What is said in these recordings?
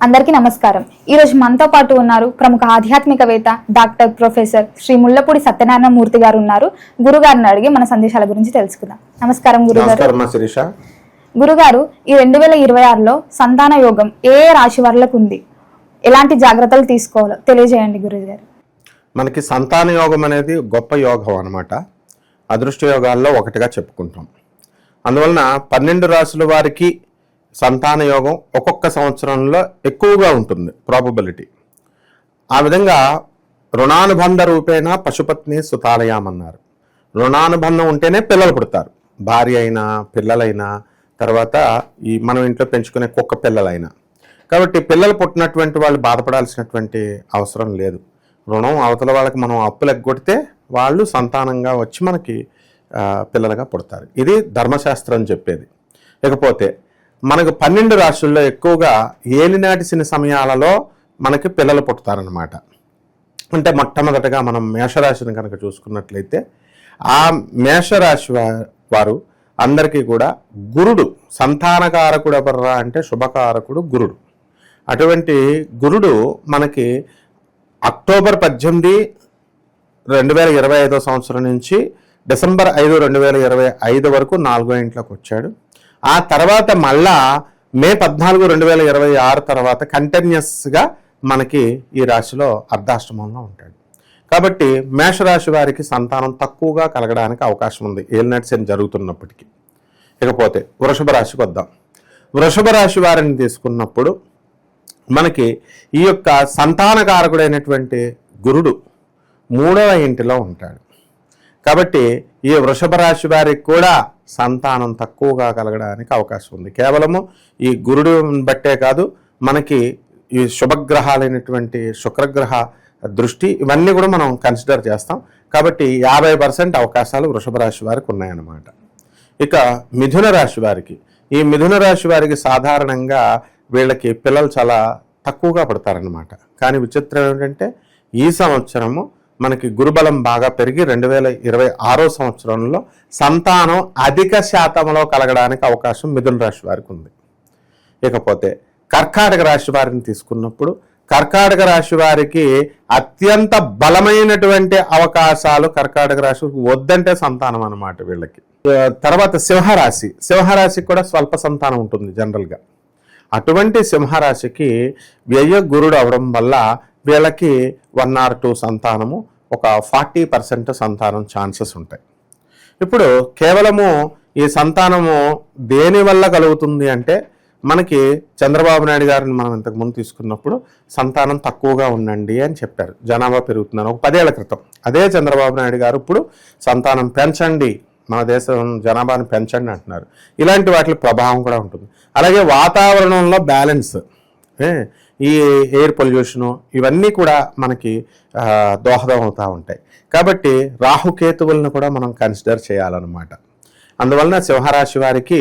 అందరికీ నమస్కారం. ఈ రోజు మనతో పాటు ఉన్నారు ప్రముఖ ఆధ్యాత్మికవేత్త డాక్టర్ ప్రొఫెసర్ శ్రీ ముల్లపూడి సత్యనారాయణ మూర్తి గారు ఉన్నారు. గురుగారిని అడిగి మన సందేశాల గురించి తెలుసుకుందాం. నమస్కారం గురుగారు. గురుగారు ఈ రెండు వేల ఇరవై ఆరులో సంతాన యోగం ఏ ఏ రాశి వారులకు ఉంది? ఎలాంటి జాగ్రత్తలు తీసుకోవాలో తెలియజేయండి గురుగారు. మనకి సంతాన యోగం అనేది గొప్ప యోగం అనమాట అదృష్ట యోగాల్లో ఒకటిగా చెప్పుకుంటాం. అందువలన పన్నెండు రాసుల వారికి సంతాన యోగం ఒక్కొక్క సంవత్సరంలో ఎక్కువగా ఉంటుంది ప్రాబబిలిటీ ఆ విధంగా రుణానుబంధ రూపేణ పశుపత్ని సుతాలయామన్నారు. రుణానుబంధం ఉంటేనే పిల్లలు పుడతారు. భార్య అయినా పిల్లలైనా తర్వాత ఈ మనం ఇంట్లో పెంచుకునే కుక్క పిల్లలైనా. కాబట్టి పిల్లలు పుట్టినటువంటి వాళ్ళు బాధపడాల్సినటువంటి అవసరం లేదు. రుణం అవతల వాళ్ళకి మనం అప్పులు ఎగ్గొడితే వాళ్ళు సంతానంగా వచ్చి మనకి పిల్లలుగా పుడతారు. ఇది ధర్మశాస్త్రం చెప్పేది. ఇకపోతే మనకు పన్నెండు రాశుల్లో ఎక్కువగా ఏలినాటి శని సమయాలలో మనకి పిల్లలు పుడతారనమాట అంటే మొట్టమొదటగా మనం మేషరాశిని కనుక చూసుకున్నట్లయితే ఆ మేషరాశి వారు అందరికీ కూడా గురుడు సంతానకారకుడు ఎవర్రా అంటే శుభకారకుడు గురుడు. అటువంటి గురుడు మనకి అక్టోబర్ పద్దెనిమిది రెండు వేల ఇరవై ఐదో సంవత్సరం నుంచి డిసెంబర్ ఐదు రెండు వేల ఇరవై ఐదు వరకు నాలుగో ఇంట్లోకి వచ్చాడు. ఆ తర్వాత మళ్ళా మే పద్నాలుగు రెండు వేల ఇరవై ఆరు తర్వాత కంటిన్యూస్గా మనకి ఈ రాశిలో అర్ధాష్టమంలో ఉంటాడు. కాబట్టి మేషరాశి వారికి సంతానం తక్కువగా కలగడానికి అవకాశం ఉంది. ఏలినట్స్ అని జరుగుతున్నప్పటికీ. ఇకపోతే వృషభ రాశికి వద్దాం. వృషభ రాశి వారిని తీసుకున్నప్పుడు మనకి ఈ యొక్క సంతానకారకుడైనటువంటి గురుడు మూడవ ఇంటిలో ఉంటాడు. కాబట్టి ఈ వృషభ రాశి వారికి కూడా సంతానం తక్కువగా కలగడానికి అవకాశం ఉంది. కేవలము ఈ గురుడు బట్టే కాదు మనకి ఈ శుభగ్రహాలైనటువంటి శుక్రగ్రహ దృష్టి ఇవన్నీ కూడా మనం కన్సిడర్ చేస్తాం. కాబట్టి యాభై పర్సెంట్ అవకాశాలు వృషభ రాశి వారికి ఉన్నాయన్నమాట. ఇక మిథున రాశి వారికి ఈ మిథున రాశి వారికి సాధారణంగా వీళ్ళకి పిల్లలు చాలా తక్కువగా పడతారనమాట కానీ విచిత్రం ఏంటంటే ఈ సంవత్సరము మనకి గురుబలం బాగా పెరిగి రెండు వేల ఇరవై ఆరో సంవత్సరంలో సంతానం అధిక శాతంలో కలగడానికి అవకాశం మిథున రాశి వారికి ఉంది. ఇకపోతే కర్కాటక రాశి వారిని తీసుకున్నప్పుడు కర్కాటక రాశి వారికి అత్యంత బలమైనటువంటి అవకాశాలు కర్కాటక రాశి వద్దంటే సంతానం అన్నమాట వీళ్ళకి. తర్వాత సింహరాశి. సింహరాశికి కూడా స్వల్ప సంతానం ఉంటుంది జనరల్గా అటువంటి సింహరాశికి వ్యయ గురుడు అవడం వల్ల వీళ్ళకి వన్ ఆర్ టూ సంతానము ఒక ఫార్టీ పర్సెంట్ సంతానం ఛాన్సెస్ ఉంటాయి. ఇప్పుడు కేవలము ఈ సంతానము దేని వల్ల కలుగుతుంది అంటే మనకి చంద్రబాబు నాయుడు గారిని మనం ఇంతకు ముందు తీసుకున్నప్పుడు సంతానం తక్కువగా ఉండండి అని చెప్పారు. జనాభా పెరుగుతుందని ఒక పదేళ్ళ క్రితం. అదే చంద్రబాబు నాయుడు గారు ఇప్పుడు సంతానం పెంచండి మన దేశం జనాభాను పెంచండి అంటున్నారు. ఇలాంటి వాటి ప్రభావం కూడా ఉంటుంది. అలాగే వాతావరణంలో బ్యాలెన్స్ ఈ ఎయిర్ పొల్యూషను ఇవన్నీ కూడా మనకి దోహదం అవుతూ ఉంటాయి. కాబట్టి రాహుకేతువులను కూడా మనం కన్సిడర్ చేయాలన్నమాట. అందువలన సింహరాశి వారికి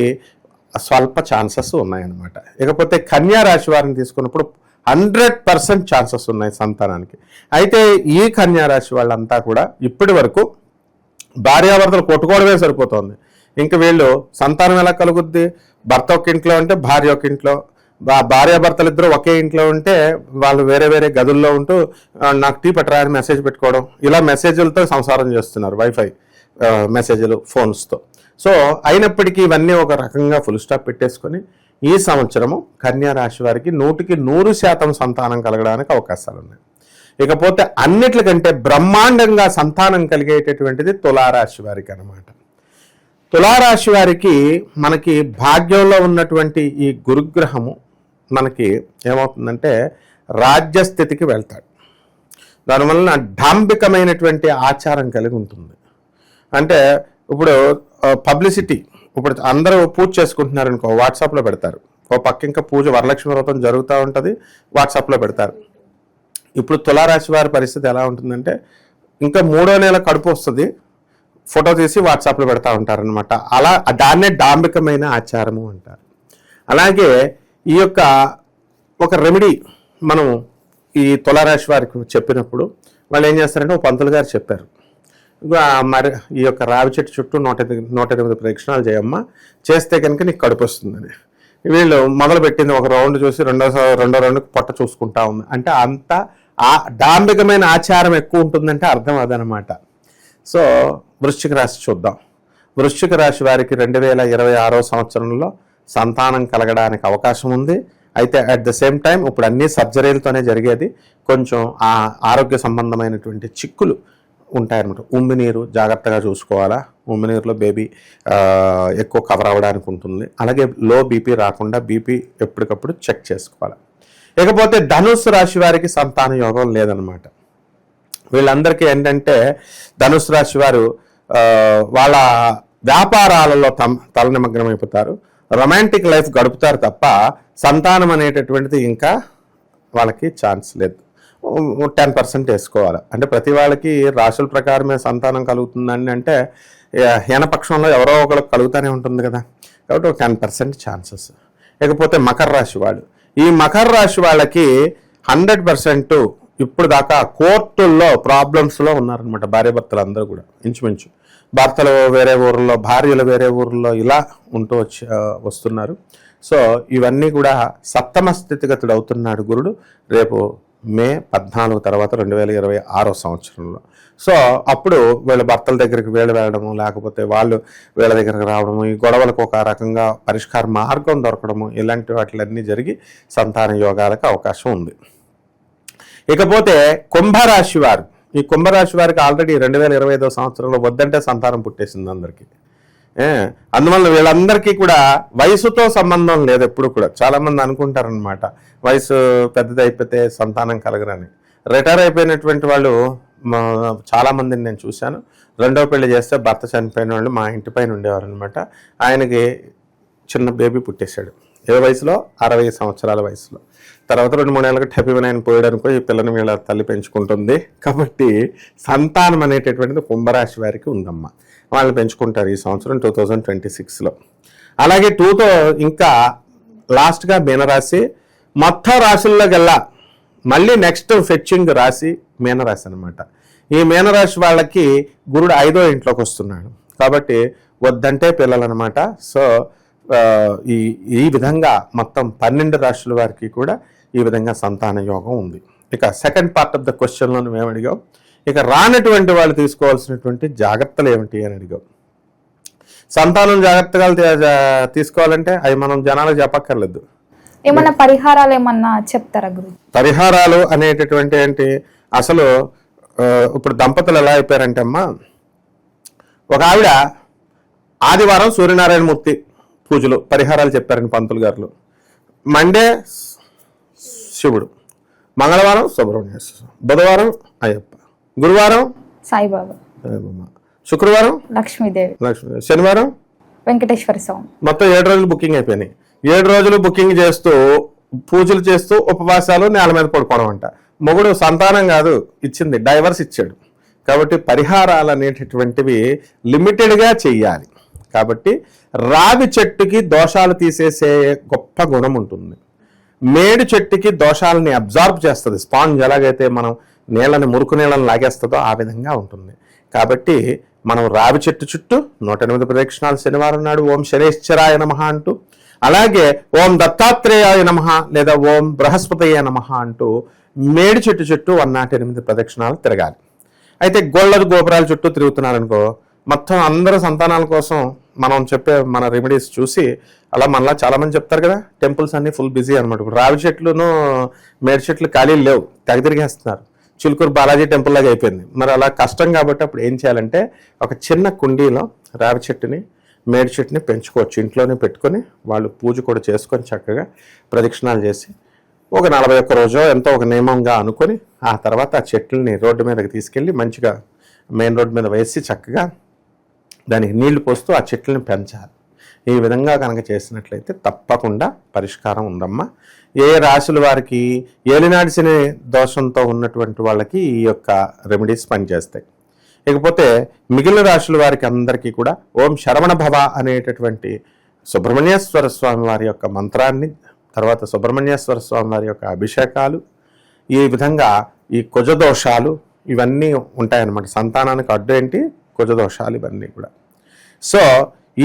స్వల్ప ఛాన్సెస్ ఉన్నాయన్నమాట. ఇకపోతే కన్యా రాశి వారిని తీసుకున్నప్పుడు హండ్రెడ్ పర్సెంట్ ఛాన్సెస్ ఉన్నాయి సంతానానికి. అయితే ఈ కన్యా రాశి వాళ్ళంతా కూడా ఇప్పటి వరకు భార్యాభర్తలు కొట్టుకోవడమే సరిపోతుంది. ఇంక వీళ్ళు సంతానం ఎలా కలుగుద్ది? భర్త ఒక ఇంట్లో అంటే భార్య ఒక ఇంట్లో. భార్యాభర్తలు ఇద్దరు ఒకే ఇంట్లో ఉంటే వాళ్ళు వేరే వేరే గదుల్లో ఉంటూ నాకు టీ పట్టరా అని మెసేజ్ పెట్టుకోవడం. ఇలా మెసేజ్లతో సంసారం చేస్తున్నారు వైఫై మెసేజ్లు ఫోన్స్తో. సో అయినప్పటికీ ఇవన్నీ ఒక రకంగా ఫుల్ స్టాప్ పెట్టేసుకొని ఈ సంవత్సరము కన్యా రాశి వారికి నూటికి నూరు శాతం సంతానం కలగడానికి అవకాశాలు ఉన్నాయి ఇకపోతే అన్నిట్లకంటే బ్రహ్మాండంగా సంతానం కలిగేటటువంటిది తులారాశి వారికి అనమాట తులారాశి వారికి మనకి భాగ్యంలో ఉన్నటువంటి ఈ గురుగ్రహము మనకి ఏమవుతుందంటే రాజ్యస్థితికి వెళ్తాడు. దానివలన డాంబికమైనటువంటి ఆచారం కలిగి ఉంటుంది. అంటే ఇప్పుడు పబ్లిసిటీ ఇప్పుడు అందరూ పూజ చేసుకుంటున్నారు అనుకో వాట్సాప్లో పెడతారు. ఓ పక్క ఇంకా పూజ వరలక్ష్మి వ్రతం జరుగుతూ ఉంటుంది వాట్సాప్లో పెడతారు. ఇప్పుడు తులారాశి వారి పరిస్థితి ఎలా ఉంటుందంటే ఇంకా మూడో నెల కడుపు వస్తుంది ఫోటో తీసి వాట్సాప్లో పెడతా ఉంటారనమాట అలా దాన్నే డాంబికమైన ఆచారము అంటారు. అలాగే ఈ యొక్క ఒక రెమెడీ మనం ఈ తులారాశి వారికి చెప్పినప్పుడు వాళ్ళు ఏం చేస్తారంటే ఒక పంతులు గారు చెప్పారు. మరి ఈ యొక్క రావి చెట్టు చుట్టూ నూట ఎనిమిది నూట ఎనిమిది ప్రదక్షిణాలు చేయమ్మా చేస్తే కనుక నీకు కడుపు వస్తుందని. వీళ్ళు మొదలుపెట్టింది ఒక రౌండ్ చూసి రెండో రెండో రౌండ్కి పొట్ట చూసుకుంటా ఉంది. అంటే అంత ఆ డాంబికమైన ఆచారం ఎక్కువ ఉంటుందంటే అర్థం అదనమాట. సో వృశ్చిక రాశి చూద్దాం. వృశ్చిక రాశి వారికి రెండు వేల ఇరవై ఆరో సంవత్సరంలో సంతానం కలగడానికి అవకాశం ఉంది. అయితే అట్ ద సేమ్ టైం ఇప్పుడు అన్ని సర్జరీలతోనే జరిగేది. కొంచెం ఆ ఆరోగ్య సంబంధమైనటువంటి చిక్కులు ఉంటాయన్నమాట. ఉమ్మి నీరు జాగ్రత్తగా చూసుకోవాలా? ఉమ్మి నీరులో బేబీ ఎక్కువ కవర్ అవ్వడానికి ఉంటుంది. అలాగే లో బీపీ రాకుండా బీపీ ఎప్పటికప్పుడు చెక్ చేసుకోవాలి? ఇకపోతే ధనుస్సు రాశి వారికి సంతాన యోగం లేదనమాట వీళ్ళందరికీ ఏంటంటే ధనుసు రాశి వారు వాళ్ళ వ్యాపారాలలో తమ తలనిమగ్నం అయిపోతారు రొమాంటిక్ లైఫ్ గడుపుతారు తప్ప సంతానం అనేటటువంటిది ఇంకా వాళ్ళకి ఛాన్స్ లేదు. టెన్ పర్సెంట్ వేసుకోవాలి. అంటే ప్రతి వాళ్ళకి రాశుల ప్రకారమే సంతానం కలుగుతుందని అంటే హీనపక్షంలో ఎవరో ఒకరికి కలుగుతూనే ఉంటుంది కదా. కాబట్టి ఒక టెన్ పర్సెంట్ ఛాన్సెస్. ఇకపోతే మకర రాశి వాళ్ళు. ఈ మకర రాశి వాళ్ళకి హండ్రెడ్ పర్సెంట్ ఇప్పుడు దాకా కోర్టుల్లో ప్రాబ్లమ్స్లో ఉన్నారనమాట భార్య భర్తలు అందరూ కూడా ఇంచుమించు. భర్తలు వేరే ఊర్లో భార్యలు వేరే ఊర్లో ఇలా ఉంటూ వచ్చి వస్తున్నారు. సో ఇవన్నీ కూడా సప్తమ స్థితిగతుడు అవుతున్నాడు గురుడు రేపు మే పద్నాలుగు తర్వాత రెండు వేల ఇరవై ఆరో సంవత్సరంలో. సో అప్పుడు వీళ్ళ భర్తల దగ్గరికి వీళ్ళు వెళ్ళడము లేకపోతే వాళ్ళు వీళ్ళ దగ్గరికి రావడము ఈ గొడవలకు ఒక రకంగా పరిష్కార మార్గం దొరకడము ఇలాంటి వాటిలన్నీ జరిగి సంతాన యోగాలకు అవకాశం ఉంది. ఇకపోతే కుంభరాశి వారు ఈ కుంభరాశి వారికి ఆల్రెడీ రెండు వేల ఇరవై ఐదో సంవత్సరంలో వద్దంటే సంతానం పుట్టేసింది అందరికీ. అందువల్ల వీళ్ళందరికీ కూడా వయసుతో సంబంధం లేదు ఎప్పుడు కూడా. చాలామంది అనుకుంటారనమాట వయసు పెద్దది అయిపోతే సంతానం కలగరని. రిటైర్ అయిపోయినటువంటి వాళ్ళు చాలామందిని నేను చూశాను. రెండో పెళ్ళి చేస్తే భర్త చనిపోయిన వాళ్ళు మా ఇంటి పైన ఉండేవారు అనమాట ఆయనకి చిన్న బేబీ పుట్టేశాడు. ఏ వయసులో? అరవై సంవత్సరాల వయసులో. తర్వాత రెండు మూడు నెలలకు టెపి వినాయన పోయడానికో ఈ పిల్లని వీళ్ళ తల్లి పెంచుకుంటుంది. కాబట్టి సంతానం అనేటటువంటిది కుంభరాశి వారికి ఉందమ్మా. వాళ్ళని పెంచుకుంటారు ఈ సంవత్సరం టూ థౌజండ్ ట్వంటీ సిక్స్లో. అలాగే టూతో ఇంకా లాస్ట్గా మీనరాశి మొత్తం రాశుల్లో గల్లా మళ్ళీ నెక్స్ట్ ఫెచ్చింగ్ రాశి మీనరాశి అనమాట ఈ మీనరాశి వాళ్ళకి గురుడు ఐదో ఇంట్లోకి వస్తున్నాడు. కాబట్టి వద్దంటే పిల్లలు అనమాట సో ఈ ఈ విధంగా మొత్తం పన్నెండు రాశుల వారికి కూడా ఈ విధంగా సంతాన యోగం ఉంది. ఇక సెకండ్ పార్ట్ ఆఫ్ ద క్వశ్చన్లో మేము అడిగాం. ఇక రానటువంటి వాళ్ళు తీసుకోవాల్సినటువంటి జాగ్రత్తలు ఏమిటి అని అడిగాం. సంతానం జాగ్రత్తగా తీసుకోవాలంటే అవి మనం జనాలకు చెప్పక్కర్లేదు. ఏమన్నా పరిహారాలు ఏమన్నా చెప్తారా గురు? పరిహారాలు అనేటటువంటి ఏంటి? అసలు ఇప్పుడు దంపతులు ఎలా అయిపోయారంటే అమ్మా ఒక ఆవిడ ఆదివారం సూర్యనారాయణ మూర్తి పూజలు పరిహారాలు చెప్పారండి పంతులు గారు. మండే శివుడు. మంగళవారం సుబ్రహ్మణ్య. బుధవారం అయ్యప్ప. గురువారం సాయిబాబా. సాయిబాబా. శుక్రవారం లక్ష్మీదేవి. లక్ష్మీ శనివారం వెంకటేశ్వర స్వామి. మొత్తం ఏడు రోజులు బుకింగ్ అయిపోయినాయి. ఏడు రోజులు బుకింగ్ చేస్తూ పూజలు చేస్తూ ఉపవాసాలు నేల మీద పడుకోవడం అంట. మొగుడు సంతానం కాదు ఇచ్చింది డైవర్స్ ఇచ్చాడు. కాబట్టి పరిహారాలు అనేటటువంటివి లిమిటెడ్గా చెయ్యాలి. కాబట్టి రావి చెట్టుకి దోషాలు తీసేసే గొప్ప గుణం ఉంటుంది. మేడి చెట్టుకి దోషాలని అబ్జార్బ్ చేస్తుంది. స్పాంజ్ ఎలాగైతే మనం నీళ్ళని మురుకు నీళ్ళని లాగేస్తుందో ఆ విధంగా ఉంటుంది. కాబట్టి మనం రావి చెట్టు చుట్టూ నూట ఎనిమిది ప్రదక్షిణాలు శనివారం నాడు ఓం శనేశ్వరాయ నమ అంటూ అలాగే ఓం దత్తాత్రేయాయ నమ లేదా ఓం బృహస్పతయ నమ అంటూ మేడి చెట్టు చుట్టూ వన్ నాట్ ఎనిమిది ప్రదక్షిణాలు తిరగాలి. అయితే గోళ్ళ గోపురాల చుట్టూ తిరుగుతున్నారనుకో మొత్తం అందరూ సంతానాల కోసం మనం చెప్పే మన రెమెడీస్ చూసి అలా మనలా చాలామంది చెప్తారు కదా టెంపుల్స్ అన్నీ ఫుల్ బిజీ అనమాట ఇప్పుడు రావి చెట్లును మేడి చెట్లు ఖాళీలు లేవు తెగదిరిగేస్తున్నారు చిలుకూరు బాలాజీ టెంపుల్ లాగా అయిపోయింది. మరి అలా కష్టం కాబట్టి అప్పుడు ఏం చేయాలంటే ఒక చిన్న కుండీలో రావి చెట్టుని మేడి చెట్టుని పెంచుకోవచ్చు. ఇంట్లోనే పెట్టుకొని వాళ్ళు పూజ కూడా చేసుకొని చక్కగా ప్రదక్షిణాలు చేసి ఒక నలభై ఒక్క రోజు ఎంతో ఒక నియమంగా అనుకొని ఆ తర్వాత ఆ చెట్లని రోడ్డు మీదకి తీసుకెళ్ళి మంచిగా మెయిన్ రోడ్డు మీద వేసి చక్కగా దానికి నీళ్ళు పోస్తూ ఆ చెట్లని పెంచాలి. ఈ విధంగా కనుక చేసినట్లయితే తప్పకుండా పరిష్కారం ఉందమ్మా. ఏ రాశుల వారికి ఏలినాడిసిన దోషంతో ఉన్నటువంటి వాళ్ళకి ఈ యొక్క రెమెడీస్ పనిచేస్తాయి. ఇకపోతే మిగిలిన రాశుల వారికి అందరికీ కూడా ఓం శరవణ భవ అనేటటువంటి సుబ్రహ్మణ్యేశ్వర స్వామి వారి యొక్క మంత్రాన్ని తర్వాత సుబ్రహ్మణ్యేశ్వర స్వామి వారి యొక్క అభిషేకాలు ఈ విధంగా ఈ కుజదోషాలు ఇవన్నీ ఉంటాయన్నమాట. సంతానానికి అడ్డు ఏంటి? కుజదోషాలు ఇవన్నీ కూడా. సో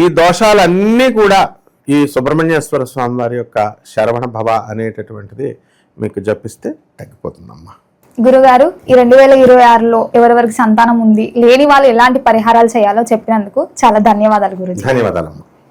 ఈ దోషాలన్నీ కూడా ఈ సుబ్రహ్మణ్యేశ్వర స్వామి వారి యొక్క శరవణ భవ అనేటటువంటిది మీకు జపిస్తే తగ్గిపోతుందమ్మా. గురుగారు ఈ రెండు వేల ఇరవై ఆరులో ఎవరెవరికి సంతానం ఉంది లేని వాళ్ళు ఎలాంటి పరిహారాలు చేయాలో చెప్పినందుకు చాలా ధన్యవాదాలు గురుజీ. ధన్యవాదాలమ్మా.